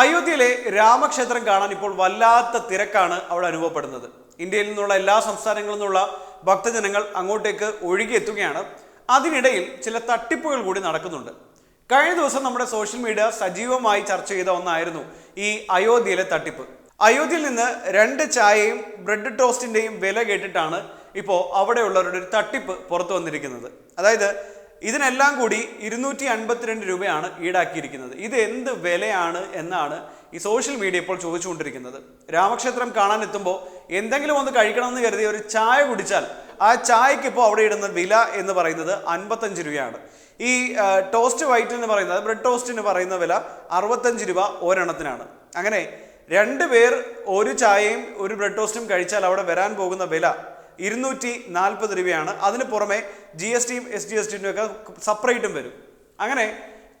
അയോധ്യയിലെ രാമക്ഷേത്രം കാണാൻ ഇപ്പോൾ വല്ലാത്ത തിരക്കാണ് അവിടെ അനുഭവപ്പെടുന്നത്. ഇന്ത്യയിൽ നിന്നുള്ള എല്ലാ സംസ്ഥാനങ്ങളിൽ നിന്നുള്ള ഭക്തജനങ്ങൾ അങ്ങോട്ടേക്ക് ഒഴുകിയെത്തുകയാണ്. അതിനിടയിൽ ചില തട്ടിപ്പുകൾ കൂടി നടക്കുന്നുണ്ട്. കഴിഞ്ഞ ദിവസം നമ്മുടെ സോഷ്യൽ മീഡിയ സജീവമായി ചർച്ച ചെയ്ത ഒന്നായിരുന്നു ഈ അയോധ്യയിലെ തട്ടിപ്പ്. അയോധ്യയിൽ നിന്ന് രണ്ട് ചായയും ബ്രെഡ് ടോസ്റ്റിന്റെയും വില കേട്ടിട്ടാണ് ഇപ്പോൾ അവിടെയുള്ളവരുടെ ഒരു തട്ടിപ്പ് പുറത്തു വന്നിരിക്കുന്നത്. അതായത് ഇതിനെല്ലാം കൂടി ഇരുന്നൂറ്റി അൻപത്തിരണ്ട് രൂപയാണ് ഈടാക്കിയിരിക്കുന്നത്. ഇത് എന്ത് വിലയാണ് എന്നാണ് ഈ സോഷ്യൽ മീഡിയ ഇപ്പോൾ ചോദിച്ചുകൊണ്ടിരിക്കുന്നത്. രാമക്ഷേത്രം കാണാൻ എത്തുമ്പോൾ എന്തെങ്കിലും ഒന്ന് കഴിക്കണമെന്ന് കരുതി ഒരു ചായ കുടിച്ചാൽ ആ ചായക്ക് ഇപ്പോൾ അവിടെ ഇടുന്ന വില എന്ന് പറയുന്നത് അൻപത്തഞ്ച് രൂപയാണ്. ഈ ടോസ്റ്റ് വൈറ്റ് എന്ന് പറയുന്നത് ബ്രെഡ് ടോസ്റ്റിന് പറയുന്ന വില അറുപത്തഞ്ച് രൂപ ഒരെണ്ണത്തിനാണ്. അങ്ങനെ രണ്ട് പേർ ഒരു ചായയും ഒരു ബ്രെഡ് ടോസ്റ്റും കഴിച്ചാൽ അവിടെ വരാൻ പോകുന്ന വില ഇരുന്നൂറ്റി നാൽപ്പത് രൂപയാണ്. അതിന് പുറമെ ജി എസ് ടിയും എസ് ജി എസ് ടിയും ഒക്കെ സെപ്പറേറ്റും വരും. അങ്ങനെ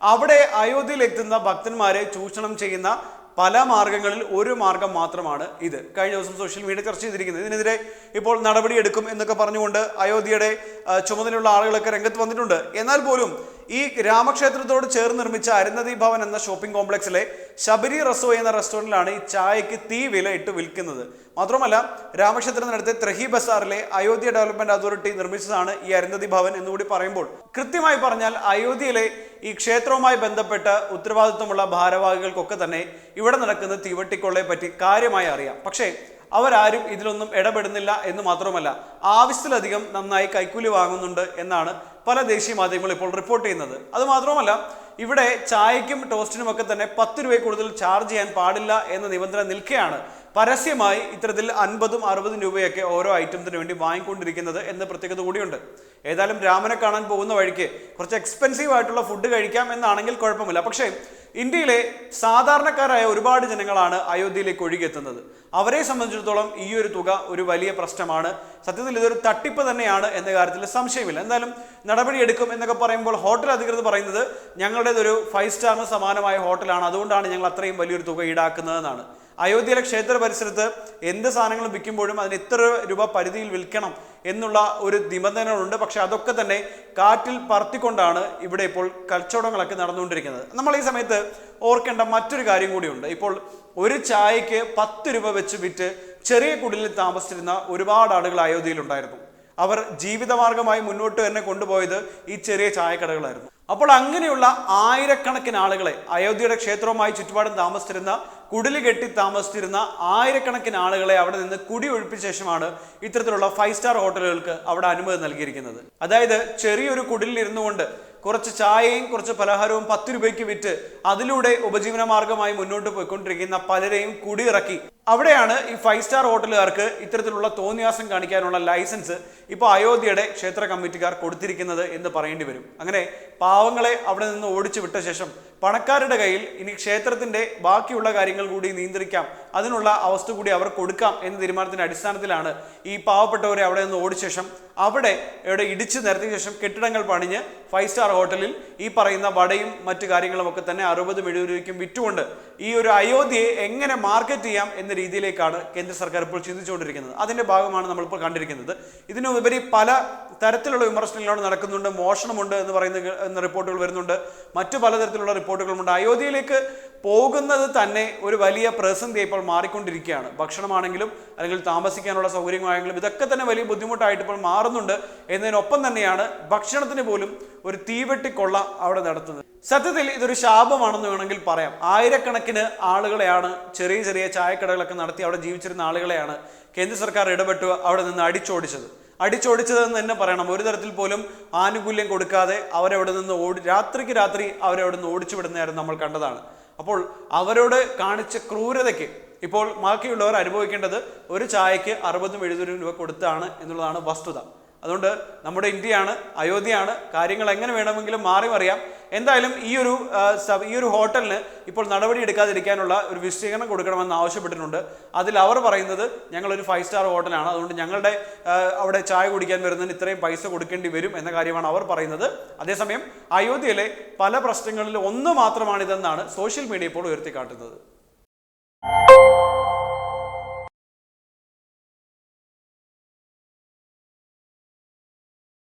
അവിടെ അയോധ്യയിൽ എത്തുന്ന ഭക്തന്മാരെ ചൂഷണം ചെയ്യുന്ന പല മാർഗങ്ങളിൽ ഒരു മാർഗം മാത്രമാണ് ഇത്. കഴിഞ്ഞ ദിവസം സോഷ്യൽ മീഡിയ ചർച്ച ചെയ്തിരിക്കുന്നത്. ഇതിനെതിരെ ഇപ്പോൾ നടപടിയെടുക്കും എന്നൊക്കെ പറഞ്ഞുകൊണ്ട് അയോധ്യയുടെ ചുമതലയുള്ള ആളുകളൊക്കെ രംഗത്ത് വന്നിട്ടുണ്ട്. എന്നാൽ പോലും ഈ രാമക്ഷേത്രത്തോട് ചേർന്ന് നിർമ്മിച്ച അരുന്നതി ഭവൻ എന്ന ഷോപ്പിംഗ് കോംപ്ലക്സിലെ ശബരി റസോ എന്ന റെസ്റ്റോറന്റിലാണ് ഈ ചായക്ക് തീ വില ഇട്ട് വിൽക്കുന്നത്. മാത്രമല്ല രാമക്ഷേത്രത്തിനടുത്ത് ത്രഹി ബസാറിലെ അയോധ്യ ഡെവലപ്മെന്റ് അതോറിറ്റി നിർമ്മിച്ചതാണ് ഈ അരുന്നതി ഭവൻ എന്നുകൂടി പറയുമ്പോൾ. കൃത്യമായി പറഞ്ഞാൽ അയോധ്യയിലെ ഈ ക്ഷേത്രവുമായി ബന്ധപ്പെട്ട ഉത്തരവാദിത്വമുള്ള ഭാരവാഹികൾക്കൊക്കെ തന്നെ ഇവിടെ നടക്കുന്ന തീവട്ടിക്കൊള്ളയെ പറ്റി കാര്യമായി അറിയാം. പക്ഷേ അവരാരും ഇതിലൊന്നും ഇടപെടുന്നില്ല എന്ന് മാത്രമല്ല ആവശ്യത്തിലധികം നന്നായി കൈക്കൂലി വാങ്ങുന്നുണ്ട് എന്നാണ് പല ദേശീയ മാധ്യമങ്ങളും ഇപ്പോൾ റിപ്പോർട്ട് ചെയ്യുന്നത്. അത് മാത്രമല്ല ഇവിടെ ചായക്കും ടോസ്റ്റിനും ഒക്കെ തന്നെ പത്ത് രൂപയിൽ കൂടുതൽ ചാർജ് ചെയ്യാൻ പാടില്ല എന്ന നിബന്ധന നിൽക്കെയാണ് പരസ്യമായി ഇത്തരത്തിൽ അൻപതും അറുപതും രൂപയൊക്കെ ഓരോ ഐറ്റത്തിന് വേണ്ടി വാങ്ങിക്കൊണ്ടിരിക്കുന്നത് എന്ന പ്രത്യേകത കൂടിയുണ്ട്. ഏതായാലും രാമനെ കാണാൻ പോകുന്ന വഴിക്ക് കുറച്ച് എക്സ്പെൻസീവ് ആയിട്ടുള്ള ഫുഡ് കഴിക്കാം എന്നാണെങ്കിൽ കുഴപ്പമില്ല. പക്ഷേ ഇന്ത്യയിലെ സാധാരണക്കാരായ ഒരുപാട് ജനങ്ങളാണ് അയോധ്യയിലേക്ക് ഒഴുകിയെത്തുന്നത്. അവരെ സംബന്ധിച്ചിടത്തോളം ഈ ഒരു തുക ഒരു വലിയ പ്രശ്നമാണ്. സത്യത്തിൽ ഇതൊരു തട്ടിപ്പ് തന്നെയാണ് എന്ന കാര്യത്തിൽ സംശയമില്ല. എന്തായാലും നടപടിയെടുക്കും എന്നൊക്കെ പറയുമ്പോൾ ഹോട്ടൽ അധികൃതർ പറയുന്നത് ഞങ്ങളുടേതൊരു ഫൈവ് സ്റ്റാറിന് സമാനമായ ഹോട്ടലാണ്. അതുകൊണ്ടാണ് ഞങ്ങൾ അത്രയും വലിയൊരു തുക ഈടാക്കുന്നതെന്നാണ് അയോധ്യയിലെ ക്ഷേത്ര പരിസരത്ത് എന്ത് സാധനങ്ങൾ വിൽക്കുമ്പോഴും അതിന് ഇത്ര രൂപ പരിധിയിൽ വിൽക്കണം എന്നുള്ള ഒരു നിബന്ധനകളുണ്ട്. പക്ഷെ അതൊക്കെ തന്നെ കാറ്റിൽ പറത്തിക്കൊണ്ടാണ് ഇവിടെ ഇപ്പോൾ കച്ചവടങ്ങളൊക്കെ നടന്നുകൊണ്ടിരിക്കുന്നത്. നമ്മൾ ഈ സമയത്ത് ഓർക്കേണ്ട മറ്റൊരു കാര്യം കൂടിയുണ്ട്. ഇപ്പോൾ ഒരു ചായക്ക് പത്ത് രൂപ വെച്ച് വിറ്റ് ചെറിയ കുടിലിൽ താമസിച്ചിരുന്ന ഒരുപാട് ആളുകൾ അയോധ്യയിലുണ്ടായിരുന്നു. അവർ ജീവിതമാർഗമായി മുന്നോട്ട് തന്നെ കൊണ്ടുപോയത് ഈ ചെറിയ ചായക്കടകളായിരുന്നു. അപ്പോൾ അങ്ങനെയുള്ള ആയിരക്കണക്കിന് ആളുകളെ അയോധ്യയുടെ ക്ഷേത്രവുമായി ചുറ്റുപാടും താമസിച്ചിരുന്ന കുടിൽ കെട്ടി താമസിച്ചിരുന്ന ആയിരക്കണക്കിന് ആളുകളെ അവിടെ നിന്ന് കുടി ഒഴിപ്പിച്ച ശേഷമാണ് ഇത്തരത്തിലുള്ള ഫൈവ് സ്റ്റാർ ഹോട്ടലുകൾക്ക് അവിടെ അനുമതി നൽകിയിരിക്കുന്നത്. അതായത് ചെറിയൊരു കുടിലിൽ ഇരുന്നു കൊണ്ട് കുറച്ച് ചായയും കുറച്ച് പലഹാരവും പത്ത് രൂപയ്ക്ക് വിറ്റ് അതിലൂടെ ഉപജീവന മാർഗമായി മുന്നോട്ട് പോയിക്കൊണ്ടിരിക്കുന്ന പലരെയും കുടിയിറക്കി അവിടെയാണ് ഈ ഫൈവ് സ്റ്റാർ ഹോട്ടലുകാർക്ക് ഇത്തരത്തിലുള്ള തോന്നിയാസം കാണിക്കാനുള്ള ലൈസൻസ് ഇപ്പോൾ അയോധ്യയുടെ ക്ഷേത്ര കമ്മിറ്റിക്കാർ കൊടുത്തിരിക്കുന്നത് എന്ന് പറയേണ്ടി വരും. അങ്ങനെ പാവങ്ങളെ അവിടെ നിന്ന് ഓടിച്ചു വിട്ട ശേഷം പണക്കാരുടെ കയ്യിൽ ഇനി ക്ഷേത്രത്തിന്റെ ബാക്കിയുള്ള കാര്യങ്ങൾ കൂടി നിയന്ത്രിക്കാം അതിനുള്ള അവസ്ഥ കൂടി അവർ കൊടുക്കാം എന്ന തീരുമാനത്തിന്റെ അടിസ്ഥാനത്തിലാണ് ഈ പാവപ്പെട്ടവരെ അവിടെ നിന്ന് ഓടിച്ച ശേഷം അവിടെ ഇവിടെ ഇടിച്ചു നിരത്തിയ ശേഷം കെട്ടിടങ്ങൾ പണിഞ്ഞ് ഫൈവ് സ്റ്റാർ ഹോട്ടലിൽ ഈ പറയുന്ന വടയും മറ്റു കാര്യങ്ങളും ഒക്കെ തന്നെ അറുപതും എഴുപത് രൂപയ്ക്കും വിറ്റുകൊണ്ട് ഈ ഒരു അയോധ്യയെ എങ്ങനെ മാർക്കറ്റ് ചെയ്യാം എന്ന രീതിയിലേക്കാണ് കേന്ദ്ര സർക്കാർ ഇപ്പോൾ ചിന്തിച്ചുകൊണ്ടിരിക്കുന്നത്. അതിന്റെ ഭാഗമാണ് നമ്മളിപ്പോൾ കണ്ടിരിക്കുന്നത്. ഇതിനുപരി പല തരത്തിലുള്ള വിമർശനങ്ങളാണ് നടക്കുന്നുണ്ട് മോഷണമുണ്ട് എന്ന് പറയുന്ന എന്ന റിപ്പോർട്ടുകൾ വരുന്നുണ്ട്. മറ്റു പലതരത്തിലുള്ള റിപ്പോർട്ടുകളുമുണ്ട്. അയോധ്യയിലേക്ക് പോകുന്നത് തന്നെ ഒരു വലിയ പ്രതിസന്ധി ഇപ്പോൾ മാറിക്കൊണ്ടിരിക്കുകയാണ്. ഭക്ഷണമാണെങ്കിലും അല്ലെങ്കിൽ താമസിക്കാനുള്ള സൗകര്യമാണെങ്കിലും ഇതൊക്കെ തന്നെ വലിയ ബുദ്ധിമുട്ടായിട്ട് ഇപ്പോൾ മാറുന്നുണ്ട് എന്നതിനൊപ്പം തന്നെയാണ് ഭക്ഷണത്തിന് പോലും ഒരു തീവെട്ടിക്കൊള്ള അവിടെ നടത്തുന്നത്. സത്യത്തിൽ ഇതൊരു ശാപമാണെന്ന് വേണമെങ്കിൽ പറയാം. ആയിരക്കണക്കിന് ആളുകളെയാണ് ചെറിയ ചെറിയ ചായക്കടകളൊക്കെ നടത്തി അവിടെ ജീവിച്ചിരുന്ന ആളുകളെയാണ് കേന്ദ്ര സർക്കാർ ഇടപെട്ട് അവിടെ നിന്ന് അടിച്ചോടിച്ചത്. അടിച്ചോടിച്ചതെന്ന് തന്നെ പറയണം. ഒരു തരത്തിൽ പോലും ആനുകൂല്യം കൊടുക്കാതെ അവരവിടെ നിന്ന് ഓടി രാത്രിക്ക് രാത്രി അവരവിടെ നിന്ന് ഓടിച്ചു വിടുന്നതായിരുന്നു നമ്മൾ കണ്ടതാണ്. അപ്പോൾ അവരോട് കാണിച്ച ക്രൂരതയ്ക്ക് ഇപ്പോൾ ബാക്കിയുള്ളവർ അനുഭവിക്കേണ്ടത് ഒരു ചായക്ക് അറുപതും എഴുപതും രൂപ കൊടുത്താണ് എന്നുള്ളതാണ് വസ്തുത. അതുകൊണ്ട് നമ്മുടെ ഇന്ത്യയാണ് അയോധ്യയാണ് കാര്യങ്ങൾ എങ്ങനെ വേണമെങ്കിലും മാറി മറിയാം. എന്തായാലും ഈ ഒരു ഈ ഒരു ഹോട്ടലിന് ഇപ്പോൾ നടപടി എടുക്കാതിരിക്കാനുള്ള ഒരു വിശദീകരണം കൊടുക്കണമെന്ന് ആവശ്യപ്പെട്ടിട്ടുണ്ട്. അതിൽ അവർ പറയുന്നത് ഞങ്ങളൊരു ഫൈവ് സ്റ്റാർ ഹോട്ടലാണ്. അതുകൊണ്ട് ഞങ്ങളുടെ അവിടെ ചായ കുടിക്കാൻ വരുന്നതിന് ഇത്രയും പൈസ കൊടുക്കേണ്ടി വരും എന്ന കാര്യമാണ് അവർ പറയുന്നത്. അതേസമയം അയോധ്യയിലെ പല പ്രശ്നങ്ങളിൽ ഒന്ന് മാത്രമാണിതെന്നാണ് സോഷ്യൽ മീഡിയ ഇപ്പോൾ ഉയർത്തിക്കാട്ടുന്നത്.